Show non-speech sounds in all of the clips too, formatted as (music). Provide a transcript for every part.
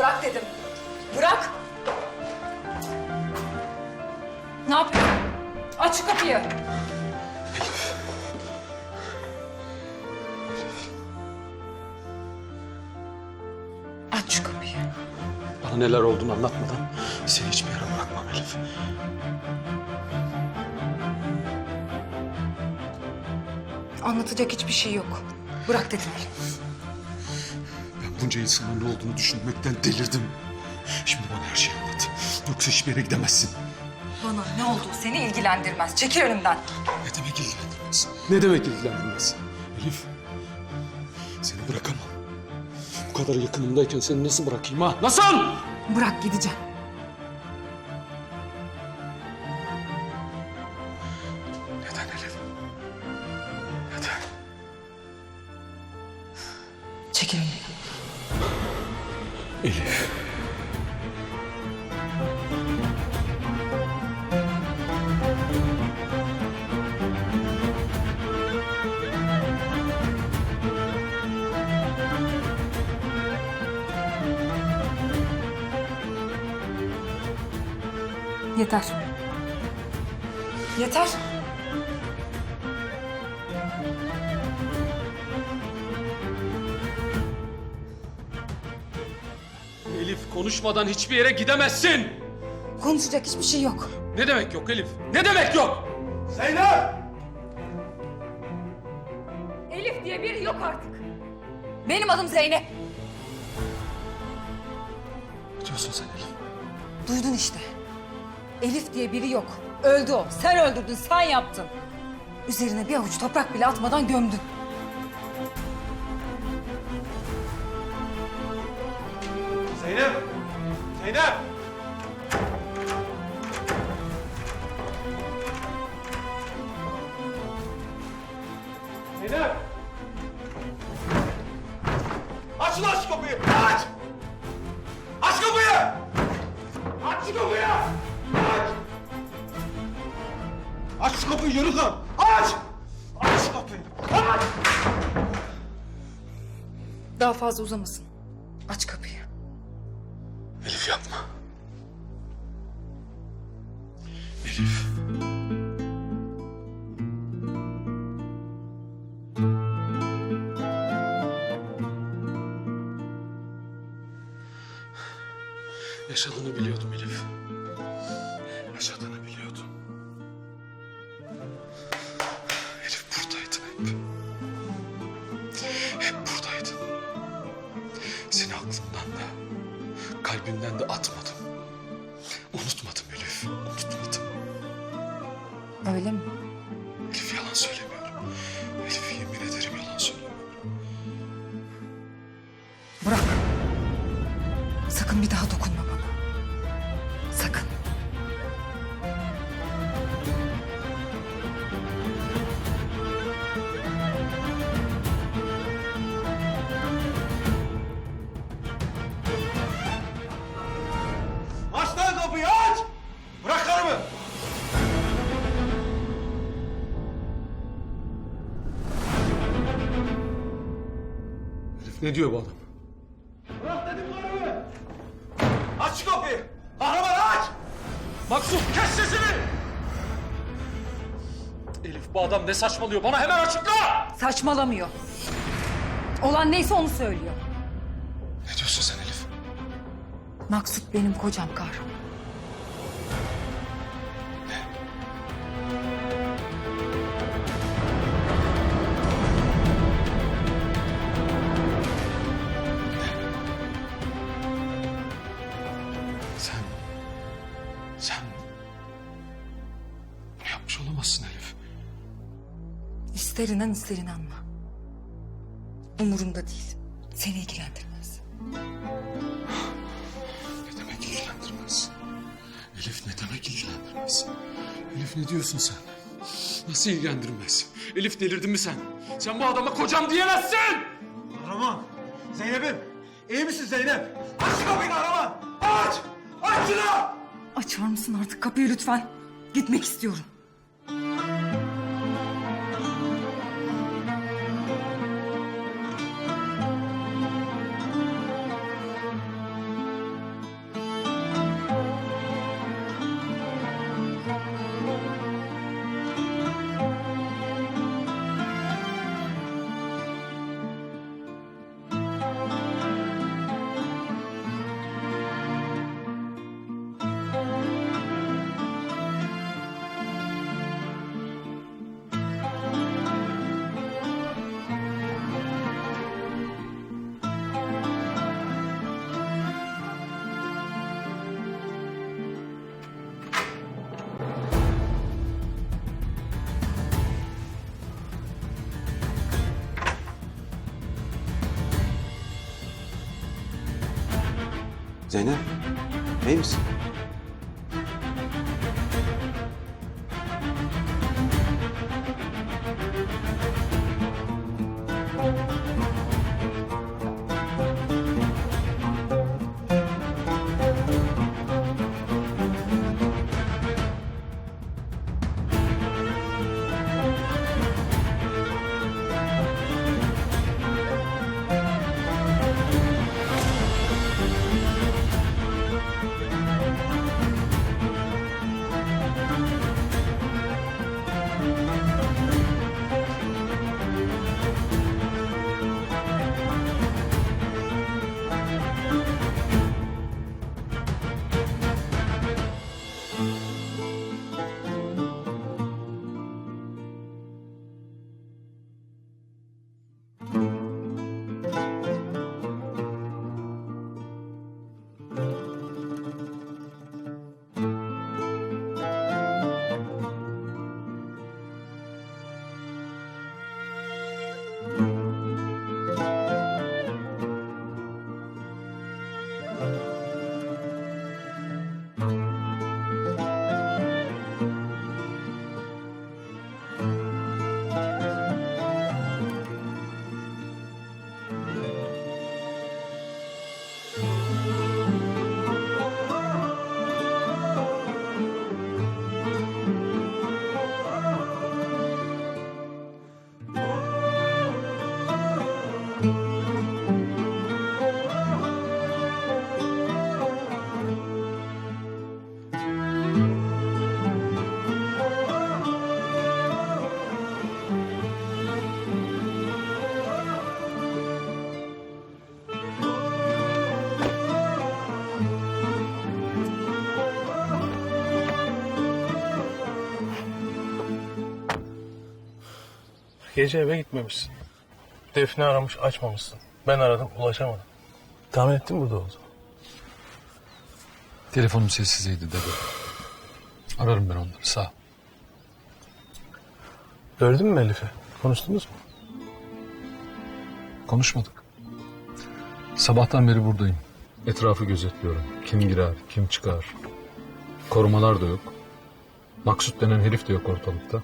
Bırak dedim. Bırak. Ne yapıyorsun? Aç şu kapıyı. Aç şu kapıyı. Bana neler olduğunu anlatmadan seni hiçbir yere bırakmam Elif. Anlatacak hiçbir şey yok. Bırak dedim. Ben bunca insanın ne olduğunu düşünmekten delirdim. Şimdi bana her şeyi anlat. Yoksa hiçbir yere gidemezsin. Bana ne olduğu seni ilgilendirmez. Çekil önümden. Ne demek ilgilendirmez? Ne demek ilgilendirmez? Elif, seni bırakamam. Bu kadar yakınımdayken seni nasıl bırakayım ha? Nasıl? Bırak gideceğim. Yeter. Yeter. Elif konuşmadan hiçbir yere gidemezsin. Konuşacak hiçbir şey yok. Ne demek yok Elif? Ne demek yok? Elif diye biri yok artık. Benim adım Zeynep. Ne diyorsun sen Elif? Duydun işte. Elif diye biri yok. Öldü o. Sen öldürdün, sen yaptın. Üzerine bir avuç toprak bile atmadan gömdün. Zeynep! Zeynep! Kapıyı yürü lan! Aç! Aç kapıyı! Aç! Daha fazla uzamasın. Kalbimden de atmadım. Ne diyor bu adam? Bırak dedim karımı! Aç şu kapıyı! Kahraman aç! Maksut kes sesini! Elif bu adam ne saçmalıyor bana hemen açıkla! Saçmalamıyor. Olan neyse onu söylüyor. Ne diyorsun sen Elif? Maksut benim kocam kahraman. İster inan ister inanma. Umurumda değil. Seni ilgilendirmez. Ne demek ilgilendirmez? Elif ne demek ilgilendirmez? Elif ne diyorsun sen? Nasıl ilgilendirmez? Elif delirdin mi sen? Sen bu adama kocam diyemezsin! Kahraman! Zeynep'im! İyi misin Zeynep? Aç şu kapıyı kahraman! Aç! Aç şunu! Açar mısın artık kapıyı lütfen? Gitmek istiyorum. Zeynep, iyi misin? Gece eve gitmemişsin. Defne aramış açmamışsın. Ben aradım ulaşamadım. Tahmin ettin burada oldu. Telefonum sessizdeydi dede. Ararım ben onları sağ ol. Gördün mü Elif'i? Konuştunuz mu? Konuşmadık. Sabahtan beri buradayım. Etrafı gözetliyorum. Kim girer, kim çıkar. Korumalar da yok. Maksut denen herif de yok ortalıkta.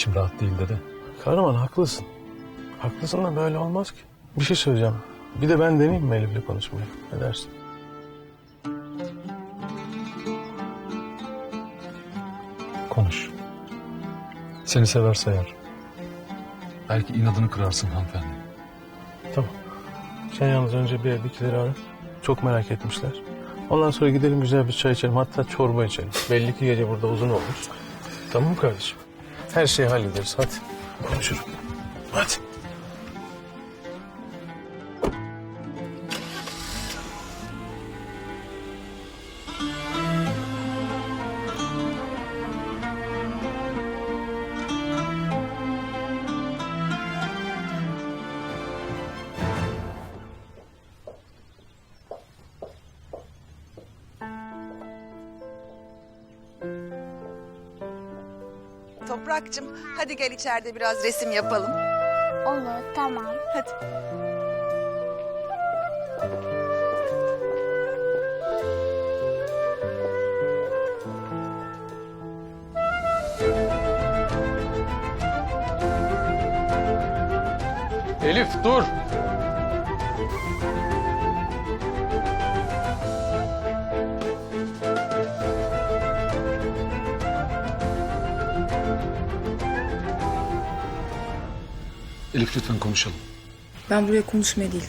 İçim rahat değil dede. Kahraman haklısın. Haklısın da böyle olmaz ki. Bir şey söyleyeceğim. Bir de ben deneyeyim mi Elif'le konuşmayı? Ne dersin? Konuş. Seni sever sayar. Belki inadını kırarsın hanımefendi. Tamam. Sen yalnız önce bir evdekileri ara. Çok merak etmişler. Ondan sonra gidelim güzel bir çay içelim. Hatta çorba içelim. Belli ki gece burada uzun olmuş. Tamam mı kardeşim? Her şeyi hallederiz. Hadi. Konuşuruz. Hadi. Toprak'cığım hadi gel içeride biraz resim yapalım. Olur, tamam. Hadi. Elif dur. Elif lütfen konuşalım. Ben buraya konuşmaya değil,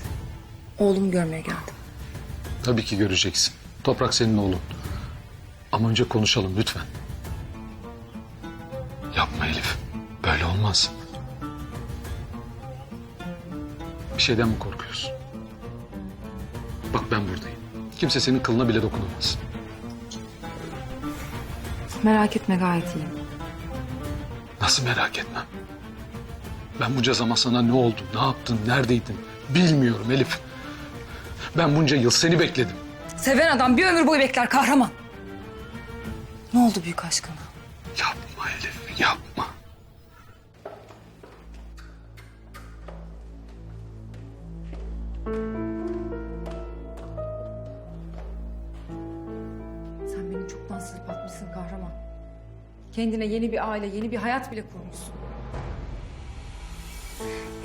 oğlumu görmeye geldim. Tabii ki göreceksin. Toprak senin oğlun. Ama önce konuşalım lütfen. Yapma Elif. Böyle olmaz. Bir şeyden mi korkuyorsun? Bak ben buradayım. Kimse senin kılına bile dokunamaz. Merak etme gayet iyiyim. Nasıl merak etmem. Ben bunca zaman sana ne oldu, ne yaptın, neredeydin bilmiyorum Elif. Ben bunca yıl seni bekledim. Seven adam bir ömür boyu bekler kahraman. Ne oldu büyük aşkına? Yapma Elif, yapma. Sen beni çoktan silip atmışsın kahraman. Kendine yeni bir aile, yeni bir hayat bile kurmuşsun.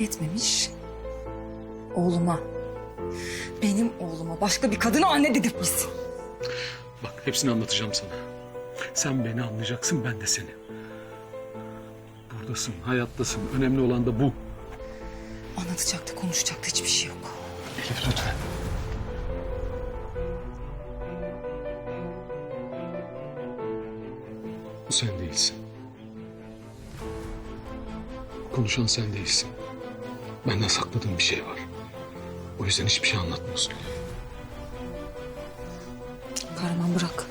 Yetmemiş. Oğluma, benim oğluma başka bir kadına anne dedirtmişsin. Bak hepsini anlatacağım sana. Sen beni anlayacaksın ben de seni. Buradasın, hayattasın. Önemli olan da bu. Anlatacak da konuşacak da hiçbir şey yok. Elif lütfen. Bu sen değilsin. Konuşan sen değilsin. Benden sakladığın bir şey var. O yüzden hiçbir şey anlatmıyorsun. Kahraman bırak.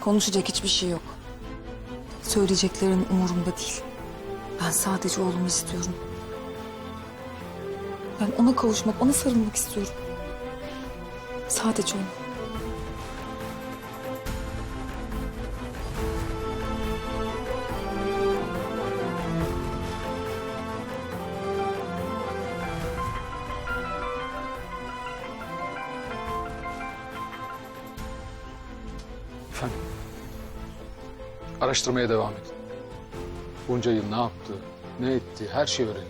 Konuşacak hiçbir şey yok. Söyleyeceklerin umurumda değil. Ben sadece oğlumu istiyorum. Ben ona kavuşmak, ona sarılmak istiyorum. Sadece onu. Efendim? Araştırmaya devam edin. Bunca yıl ne yaptı, ne etti, her şeyi öğrenin.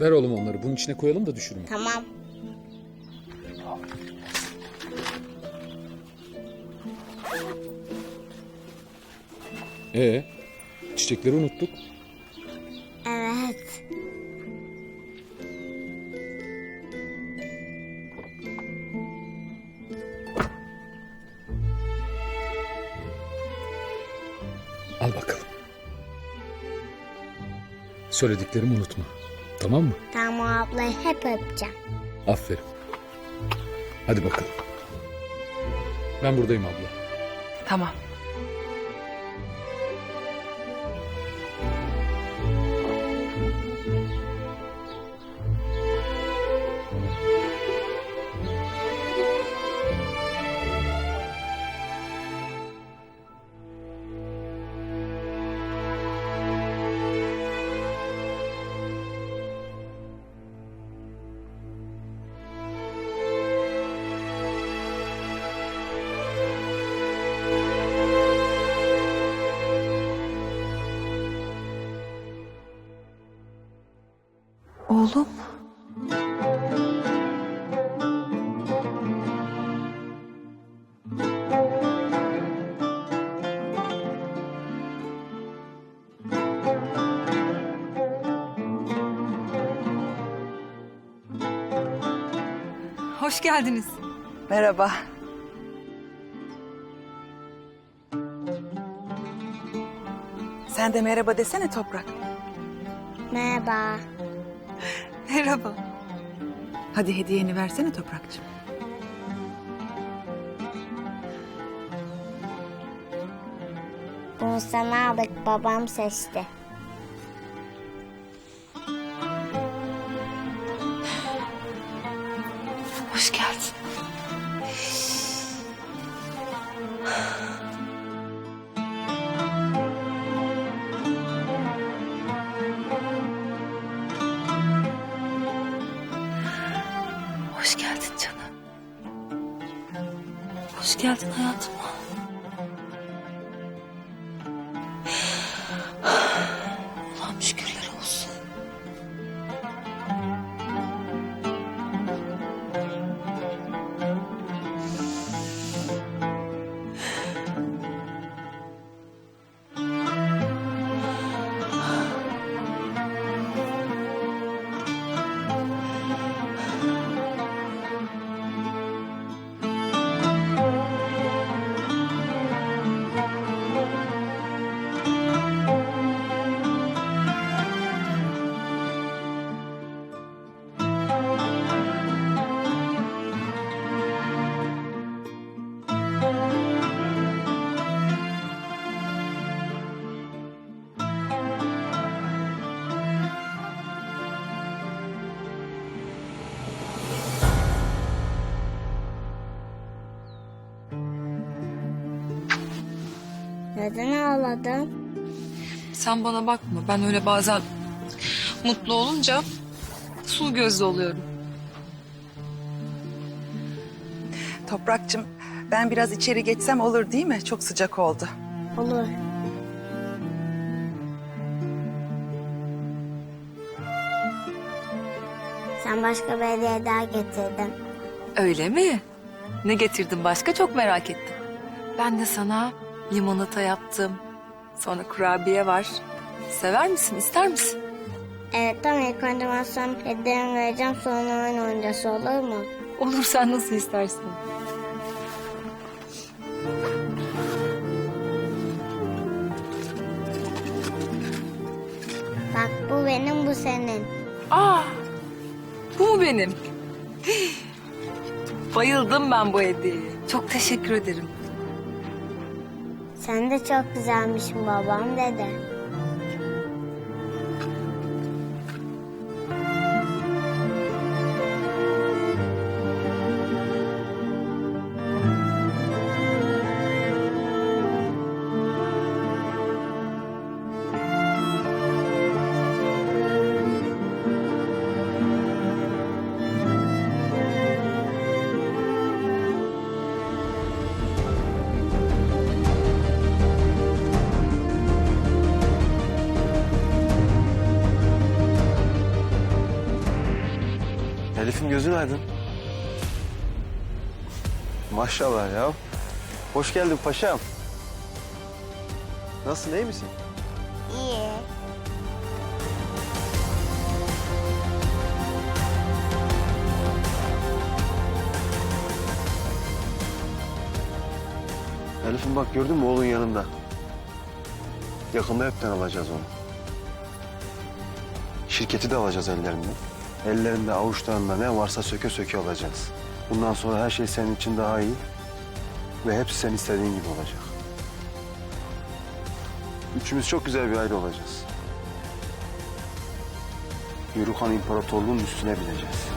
Ver oğlum onları. Bunun içine koyalım da düşürme. Tamam. Ee, çiçekleri unuttuk. Al bakalım. Söylediklerimi unutma. Tamam mı? Tamam ablayı hep öpeceğim. Aferin. Hadi bakalım. Ben buradayım abla. Tamam. Oğlum. Hoş geldiniz. Merhaba. Sen de merhaba desene Toprak. Merhaba. Merhaba. Hadi hediyeni versene Toprakçığım. Bunu sana aldık babam seçti. Geldin hayatıma. Neden ağladın? Sen bana bakma. Ben öyle bazen mutlu olunca sulu gözlü oluyorum. Toprakçım ben biraz içeri geçsem olur değil mi? Çok sıcak oldu. Olur. Sen başka bir hediye daha getirdin. Öyle mi? Ne getirdin başka çok merak ettim. Ben de sana limonata yaptım. Sonra kurabiye var. Sever misin, ister misin? Evet ama ilk önce ben sana hediyemi vereceğim sonra oyun oynayacağız olur mu? Olur sen nasıl istersen. Bak bu benim bu senin. Aa, bu mu benim? (gasps) Bayıldım ben bu hediyeye. Çok teşekkür ederim. Sen de çok güzelmişsin babam dedi. Elif'im gözün aydın. Maşallah ya. Hoş geldin paşam. Nasılsın iyi misin? İyi. Elif'im bak gördün mü oğlun yanında. Yakında hepten alacağız onu. Şirketi de alacağız ellerinden. Ellerinde avuçlarında ne varsa söke söke alacağız. Bundan sonra her şey senin için daha iyi. Ve hepsi sen istediğin gibi olacak. Üçümüz çok güzel bir aile olacağız. Yürükan İmparatorluğu'nun üstüne bineceğiz.